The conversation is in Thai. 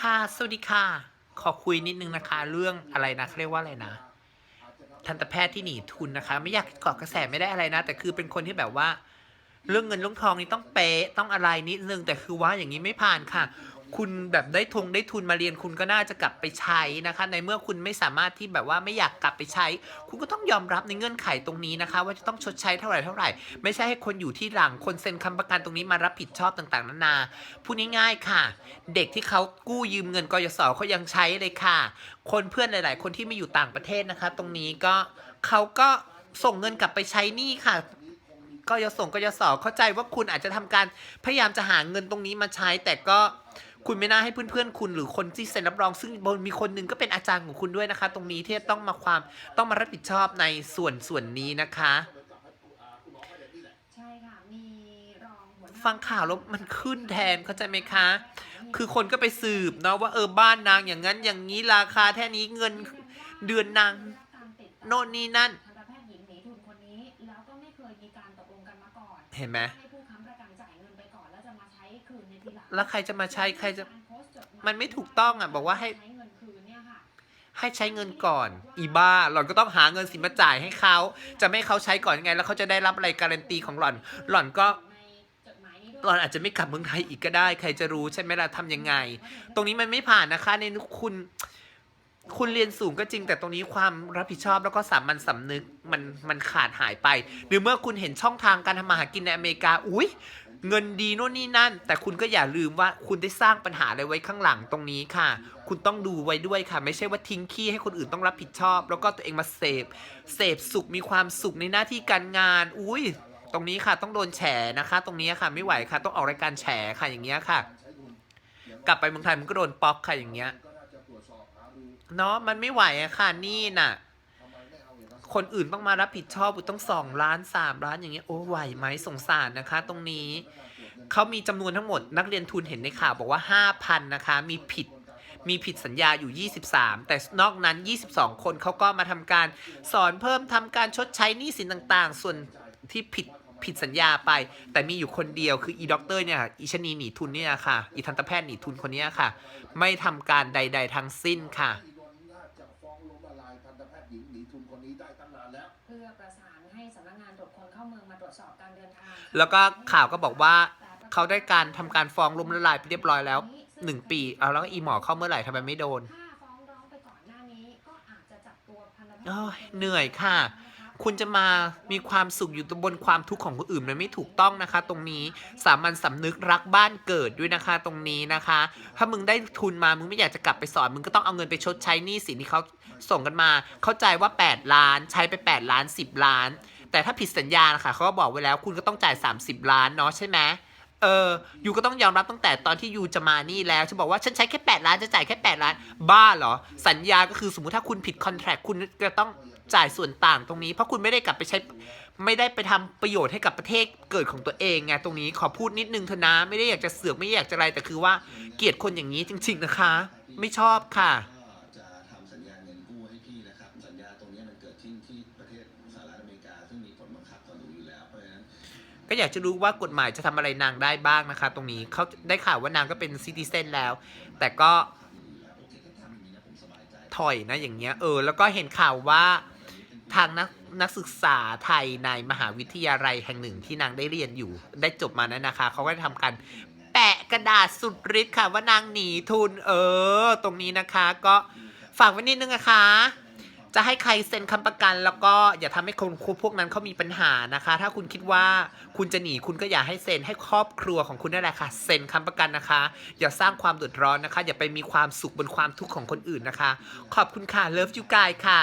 ค่ะ สวัสดีค่ะ ขอคุยนิดนึงนะคะ เรื่องอะไรนะเขาเรียกว่าอะไรนะ ทันตแพทย์ที่หนีทุนนะคะ ไม่อยากเกาะกระแสไม่ได้อะไรนะ แต่คือเป็นคนที่แบบว่า เรื่องเงินเรื่องทองนี่ต้องเป๊ะต้องอะไรนิดนึงแต่คือว่าอย่างนี้ไม่ผ่านค่ะ คุณแบบได้ทงได้ทุนมาเรียนคุณก็น่าจะกลับไปใช้นะคะ ในเมื่อคุณไม่สามารถที่แบบว่าไม่อยากกลับไปใช้ คุณก็ต้องยอมรับในเงื่อนไขตรงนี้นะคะ ว่าจะต้องชดใช้เท่าไหร่เท่าไหร่ ไม่ใช่ให้คนอยู่ที่หลังคนเซ็นคำประกันตรงนี้มารับผิดชอบต่างๆนานาพูดง่ายๆค่ะ เด็กที่เขากู้ยืมเงินกยศเขายังใช้เลยค่ะ คนเพื่อนหลาย ๆ คนที่ไม่อยู่ต่างประเทศนะคะ ตรงนี้ก็เขาก็ส่งเงินกลับไปใช้หนี้ค่ะ ก็ยส่งก็ยศเข้าใจว่าคุณอาจจะทำการพยายามจะหาเงินตรงนี้มาใช้ แต่ก็คุณไม่น่าให้เพื่อนๆ คุณหรือคนที่เซ็นรับรอง ซึ่งมีคนหนึ่งก็เป็นอาจารย์ของคุณด้วยนะคะ ตรงนี้ที่ต้องมาความต้องมารับผิดชอบในส่วนส่วนนี้นะคะใช่ค่ะมีรองหัวหน้าฟังข่าวแล้วมันขึ้นแทนเข้าใจไหมคะ คือคนก็ไปสืบเนาะว่าเออบ้านนางอย่างนั้นอย่างนี้ราคาแค่นี้เงินเดือนนางโน่นนี่นั่น เห็นไหมให้ผู้ค้ำประกันจ่ายเงินไปก่อนแล้วจะมาใช้คืนในทีหลังแล้วใครจะมาใช้ใครจะกาโพสต์จดหายมันไม่ถูกต้องอะ บอกว่าให้ใช้เงินคืนเนี่ยค่ะให้ใช้เงินก่อน อีบ้า หล่อนก็ต้องหาเงินสิมาจ่ายให้เขาจะไม่ให้เขาใช้ก่อนยังไง แล้วเขาจะได้รับอะไรการันตีของหล่อน หล่อนก็ในจดหมายนี้ด้วยหล่อนอาจจะไม่กลับเมืองไทยอีกก็ได้ ใครจะรู้ใช่ไหมล่ะทำยังไง ตรงนี้มันไม่ผ่านนะคะในนุคุณ คุณเรียนสูงก็จริง แต่ตรงนี้ความรับผิดชอบแล้วก็สามัญสำนึกมันมันขาดหายไป หรือเมื่อคุณเห็นช่องทางการทำมาหากินในอเมริกาอุ้ยเงินดีโน่นนี่นั่น แต่คุณก็อย่าลืมว่าคุณได้สร้างปัญหาอะไรไว้ข้างหลังตรงนี้ค่ะ คุณต้องดูไว้ด้วยค่ะ ไม่ใช่ว่าทิ้งขี้ให้คนอื่นต้องรับผิดชอบ แล้วก็ตัวเองมาเสพเสพสุขมีความสุขในหน้าที่การงาน อุ้ยตรงนี้ค่ะต้องโดนแฉนะคะ ตรงนี้ค่ะไม่ไหวค่ะต้องออกรายการแฉค่ะอย่างเงี้ยค่ะ กลับไปเมืองไทยมันก็โดนป๊อกค่ะอย่างเงี้ย เนาะมันไม่ไหวอะค่ะนี่น่ะ คนอื่นต้องมารับผิดชอบต้องสองล้านสามล้านอย่างเงี้ยโอ้ไหวไหมสงสารนะคะ ตรงนี้เขามีจำนวนทั้งหมดนักเรียนทุนเห็นในข่าวบอกว่า5,000นนะคะ มีผิดมีผิดสัญญาอยู่ 23 แต่นอกนั้น 22 คนเขาก็มาทำการสอนเพิ่มทำการชดใช้หนี้สินต่างๆ ส่วนที่ผิดผิดสัญญาไป แต่มีอยู่คนเดียวคืออีด็อกเตอร์เนี่ยอีชนีหนีทุนเนี่ยค่ะ อีทันตแพทย์หนีทุนคนนี้ค่ะ ไม่ทำการใด ๆทั้งสิ้นค่ะฟ้องล้มละลายทันตแพทย์หญิงหนี ทุนคนนี้ได้ตั้งนานแล้ว เพื่อประสานให้สำนักงานตรวจคนเข้าเมืองมาตรวจสอบการเดินทางแล้วก็ข่าวก็บอกว่าเขาได้การทำการฟ้องล้มละลายไปเรียบร้อยแล้วหนึ่งปีเอาแล้วอีหมอเข้าเมื่อไหร่ทำไมไม่โดน ถ้าฟ้องร้องไปก่อนหน้านี้ก็อาจจะจับตัวพันธแพทย์โอ้ยเหนื่อยค่ะ คุณจะมามีความสุขอยู่บนความทุกข์ของคนอื่นมันไม่ถูกต้องนะคะ ตรงนี้สามัญสำนึกรักบ้านเกิดด้วยนะคะ ตรงนี้นะคะ ถ้ามึงได้ทุนมามึงไม่อยากจะกลับไปสอนมึงก็ต้องเอาเงินไปชดใช้หนี้สินที่เขาส่งกันมา เข้าใจว่า 8 ล้านใช้ไป 8 ล้าน 10 ล้าน แต่ถ้าผิดสัญญานะคะเขาก็บอกไว้แล้วคุณก็ต้องจ่าย 30 ล้านเนาะใช่ไหมเออยูก็ต้องยอมรับตั้งแต่ตอนที่ยูจะมานี่แล้วจะบอกว่าฉันใช้แค่ 8 ล้านจะจ่ายแค่ 8 ล้าน บ้าเหรอ สัญญาก็คือสมมติถ้าคุณผิดคอนแท c t คุณจะต้อง จ่ายส่วนต่างตรงนี้ เพราะคุณไม่ได้กลับไปใช้ไม่ได้ไปทำประโยชน์ให้กับประเทศเกิดของตัวเองไงตรงนี้ขอพูดนิดนึงเถอะนะ ไม่ได้อยากจะเสือกไม่อยากจะอะไรแต่คือว่าเกลียดคนอย่างนี้จริง ๆนะคะ ไม่ชอบค่ะก็จะทำสัญญาเงินกู้ให้พี่นะครับสัญญาตรงนี้มันเกิดขึ้นที่ประเทศสหรัฐอเมริกาซึ่งมีผลบังคับต่อหนูอยู่แล้วเพราะฉะนั้นก็อยากจะรู้ว่ากฎหมายจะทำอะไรนางได้บ้างนะคะ ตรงนี้เขาได้ข่าวว่านางก็เป็นซิติเซนแล้ว แต่ก็ถอยนะอย่างเงี้ยเออ แล้วก็เห็นข่าวว่า ทางนักนักศึกษาไทยในมหาวิทยาลัยแห่งหนึ่งที่นางได้เรียนอยู่ ได้จบมานั้นนะคะ เขาก็ได้ทำการแปะกระดาษสุดฤทธิ์ค่ะว่านางหนีทุน เออ ตรงนี้นะคะ ก็ฝากไว้นิดนึงนะคะ จะให้ใครเซ็นคำประกัน แล้วก็อย่าทำให้คนพวกนั้นเขามีปัญหานะคะ ถ้าคุณคิดว่าคุณจะหนีคุณก็อย่าให้เซ็นให้ครอบครัวของคุณนั่นแหละค่ะเซ็นคำประกันนะคะ อย่าสร้างความเดือดร้อนนะคะ อย่าไปมีความสุขบนความทุกข์ของคนอื่นนะคะ ขอบคุณค่ะเลิฟยูกายค่ะ